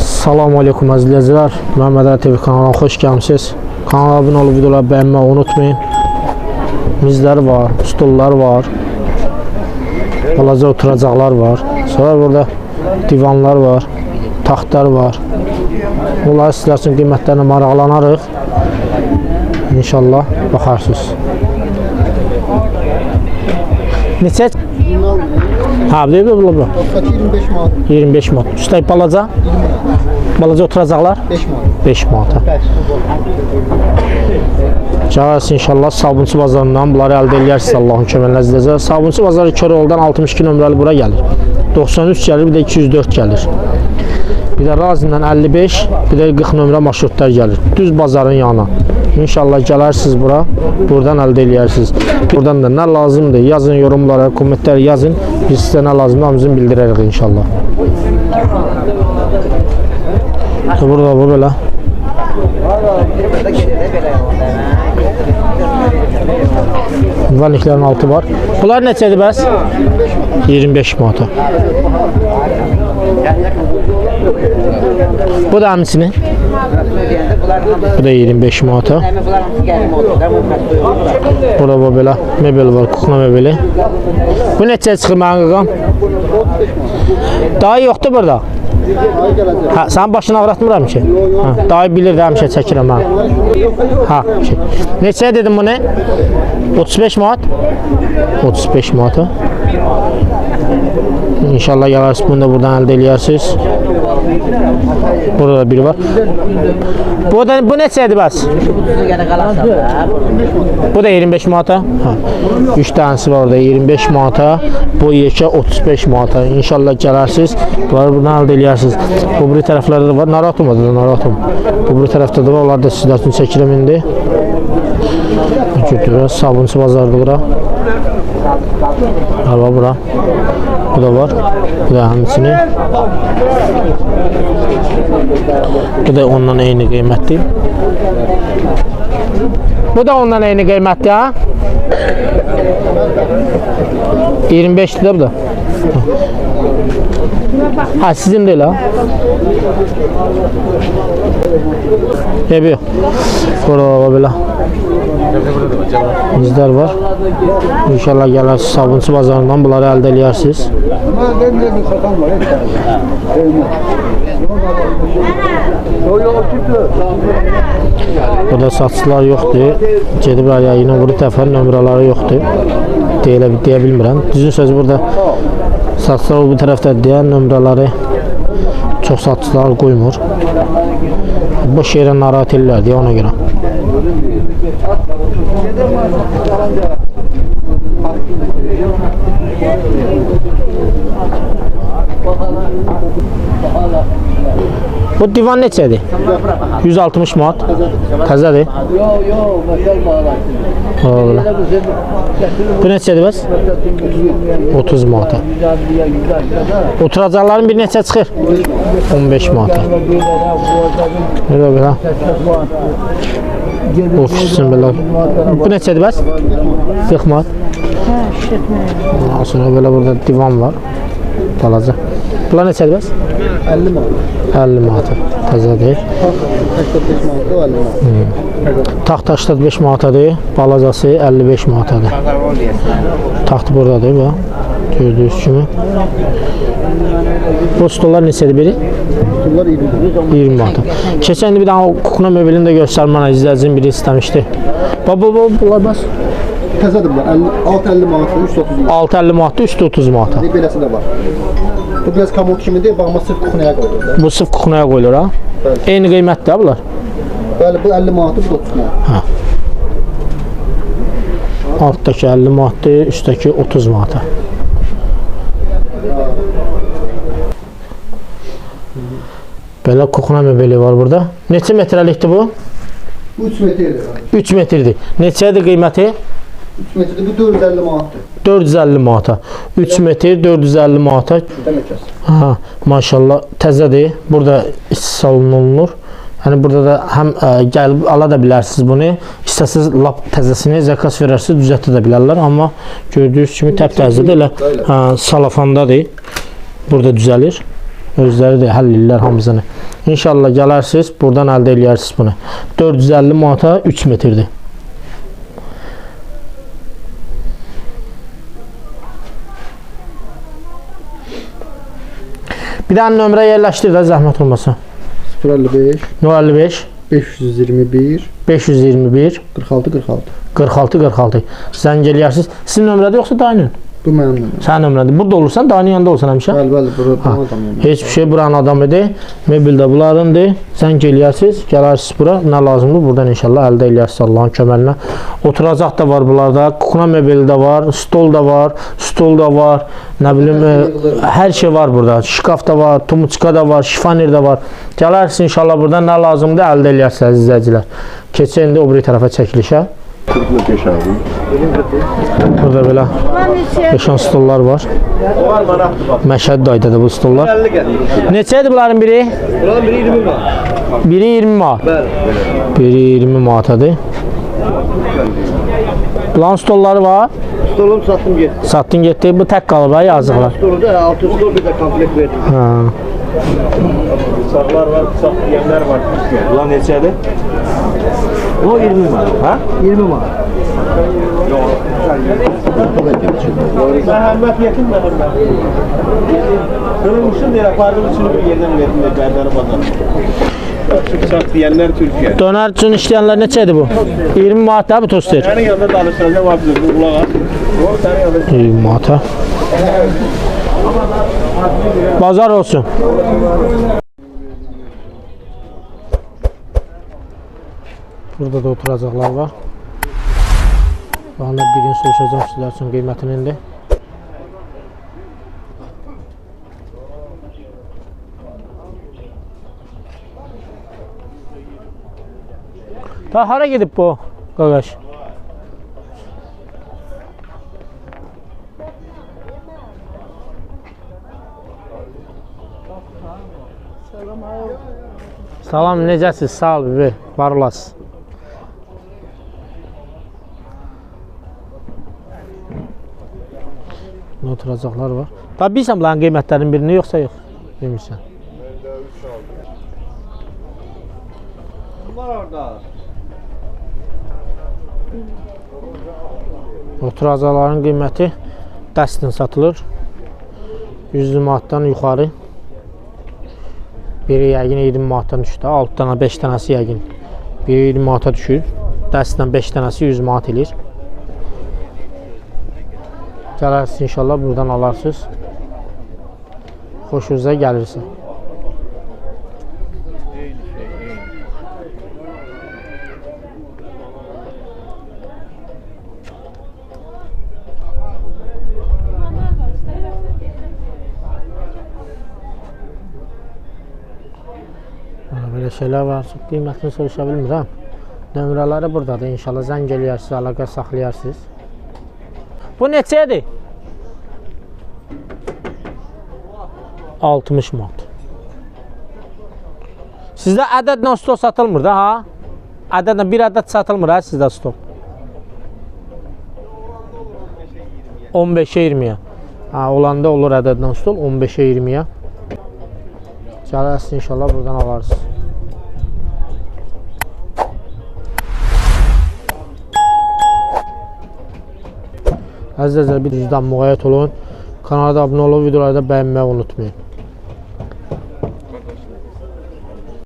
Salam aleykum əziz izləyicilər. Məhəmməd Əli TV kanalına xoş gəlmisiniz. Kanala abunə olub videoları bəyənməyi unutmayın. Mizlər var, stullar var. Balaca oturacaqlar var. Sonra burada divanlar var, taxtlar var. Bunları sizlər üçün qiymətlərinə maraqlanarıq. İnşallah baxarsınız. Neçə? Ha, bir de bu. Kaç 25 manat, 25 manat. Üstəlik balaca? Balaca oturacaqlar? 5 manat. 5 manata. Cavaz inşallah Sabunçu bazarından bunları əldə edərsiniz Allahın izləyəcək. Sabunçu bazarı Köroğludan 62 nömrəli bura gəlir. 93 gəlir, bir də 204 gəlir. Bir də Razindən 55, bir də 40 nömrə marşrutlar gəlir. Düz bazarın yanına. İnşallah gələrsiniz bura, buradan əldə edərsiniz. Buradan da nə lazımdır yazın yorumlara, kommentlər yazın. Biz sizə nə lazımdır hamısını bildirərik inşallah. Burada bu belə. Vaniklərin altı var. Bunlar neçədir bəs? 25 manata. Bu da həmçinin. Bu da 25 manata. Burada bu belə mebel var, kukla mebeli. Bu neçə çıxır mənim qaqam? Daha yoxdur burada. Hə, sənin başını ağrıtmıram ki. Hə, dayı bilir də həmişə çəkirəm mən. Hə. Şey. Neçəyə dedim bunu? 35 manat. 35 manata. İnşallah gələrsiniz bunu da buradan əldə edərsiniz. Burada da biri var. Bu da bu neçədir bəs? Bu da 25 manata. Hə. 3 dənəsi var orada 25 manata. Bu yekə 35 manata. İnşallah gələrsiniz. Bunları buradan əldə edərsiniz. Bu biri tərəflərdə də var. Narahat olma da narahat. Bu biri tərəfdə də var. Onları da sizlər üçün çəkirəm indi. Götürürəm. Sabunçu bazardır bura. Araba bura. Bu da var. Bu da həmçinin. Bu da ondan eyni qiymətli. Bu da ondan eyni qiymətli ha? 25 də bu da. Ha sizin değil ha. Ebi. Burada böyle. Bizler var. İnşallah gələr Sabunçu bazarından bunları əldə var. Burada satıcılar yoxdur. Gedib araya yine bu dəfə nömrələri yoxdur. Deyilə deyə. Düzün söz burada satıcılar bu tərəfdə deyən nömrələri çox satıcılar qoymur. Boş yerə narahat edirlər deyə ona görə. Bu divan neçədir? 160 manat. Təzədir. Ola. Bu neçədir bəs? 30 manata. Oturacaqların bir neçə çıxır? 15 manata. Belə belə. Ofisin belə. Bu neçədir bəs? 40 manat. Ondan sonra belə burada divan var. Balaca. Bunlar neçədir bəs? 50 manat. 50 manata. Təzədir. 85 manat 50 manat. Taxt 85 manatadır, balacası 55 manatadır. Taxt buradadır bax. Kimi. Bu stollar neçədir biri? Bunlar 20 manat. 20 manata. Keçən il bir dənə o kukla möbilini də göstərmənə izləyicim biri istəmişdi. Baba baba bunlar bəs Təzədir bunlar. 50, 6-50 manat, 330 manat. 650 manatdır, üstü 30 manata. Bir beləsi də var. Bu biraz komod kimidir. Baxma sırf kuxnaya qoyulur. Bu sırf kuklaya qoyulur ha. Bəli. Eyni qiymətdir bunlar. Bəli, bu 50 manatdır, bu da 30 manat. Altdakı 50 manatdır, üstdəki 30 manata. Belə kukla möbeli var burada. Neçə metrəlikdir bu? Bu 3 metrdir. 3 metrdir. Neçədir qiyməti? 3 metrdir, bu 450 manatdır. 450 manata. 3 metr 450 manata. Ha, maşallah təzədir. Burada istisal olunur. Yəni burada da həm ə, gəlib ala da bilərsiniz bunu. İstəsiz lap təzəsini zəkas verərsiniz, düzəltə də bilərlər, amma gördüyünüz kimi təptəzədir elə hə, salafandadır. Burada düzəlir. Özləri də həll edirlər hamısını. İnşallah gələrsiniz, buradan əldə eləyərsiniz bunu. 450 manata 3 metrdir. Bir dənə nömrə yerləşdir də zəhmət olmasa. 055 055 521 521 46 46. 46 46. Zəng eləyərsiniz. Sizin nömrədə yoxsa dayının? Bu mənim nömrəm. Sənin nömrədə. Burada olursan dayının yanında olsan həmişə. Bəli, bəli, bura bana adam yəni. Heç bir şey buranın adamıdır. Mebel də bunlarındır. Zəng eləyərsiniz, gələrsiniz bura. Nə lazımdır? Buradan inşallah əldə eləyərsiniz Allahın köməyi ilə. Oturacaq da var bunlarda. Kukuna mebeli də var, stol da var, stol da var. Nə bilim, hər şey var burada. Şkaf da var, tumuçka da var, şifaner də var. Gələrsiniz inşallah buradan nə lazımdır əldə eləyərsiniz əziz izləyicilər. Keçək indi o biri tərəfə çəkilişə. Burada belə 5 stollar var. Məşəd daydadır bu stollar. Neçədir bunların biri? Buranın biri 20 var. Biri 20 manat. Biri 20 manatadır. Plan stolları var. Stolum sattım getdi. Satdın getdi. Bu tək qalıb ha yazıqlar. Stolu da 6 stol bir de komplekt verdim. Ha. Bıçaklar var, bıçak diyenler var. Ulan neçədir? O 20 var. Ha? 20 var. Məhəmməd yetim Məhəmməd. Kırılmışın diye apardım içini bir yerden verdim de Berdar Bazar. Bıçak diyenler Türkiye. Dönər üçün işləyənlər neçədir bu? 20 manat da bu toster. Senin yanında danışacağım abi bu kulak al. O senin yanında 20 manata. Bazar olsun. Burada da oturacaqlar var. Bana birini soruşacağım sizlər üçün qiymətini indi. Ta hara gedib bu qaqaş? Salam, necəsiz? Sağ ol. Var olasınız. Oturacaqlar var. Tabi bilirsən bunların qiymətlərinin birini yoxsa yox? Bilmirsən. Oturacaqların qiyməti dəstin satılır. 100 manatdan yuxarı. Biri yəqin 20 manatdan düşür. 6 dənə, 5 dənəsi yəqin. Biri 20 manata düşür. Dəstdən 5 dənəsi 100 manat eləyir. Gələrsiniz inşallah buradan alarsınız. Xoşunuza gəlirsə. Belə şeylər var. Qiymətini soruşa bilmirəm. Nömrələri buradadır. İnşallah zəng eləyərsiniz, əlaqə saxlayarsınız. Bu neçədir? 60 manat. Sizdə ədədlə stol satılmır da ha? Ədədlə bir ədəd satılmır ha sizdə stol. 15-ə 20-yə. Ha, olanda olur ədədlə stol 15-ə 20-yə. Gələrsiniz inşallah buradan alarsınız. Əzizlər bir düzdən müğayət olun. Kanala da abunə olun, videoları da bəyənməyi unutmayın.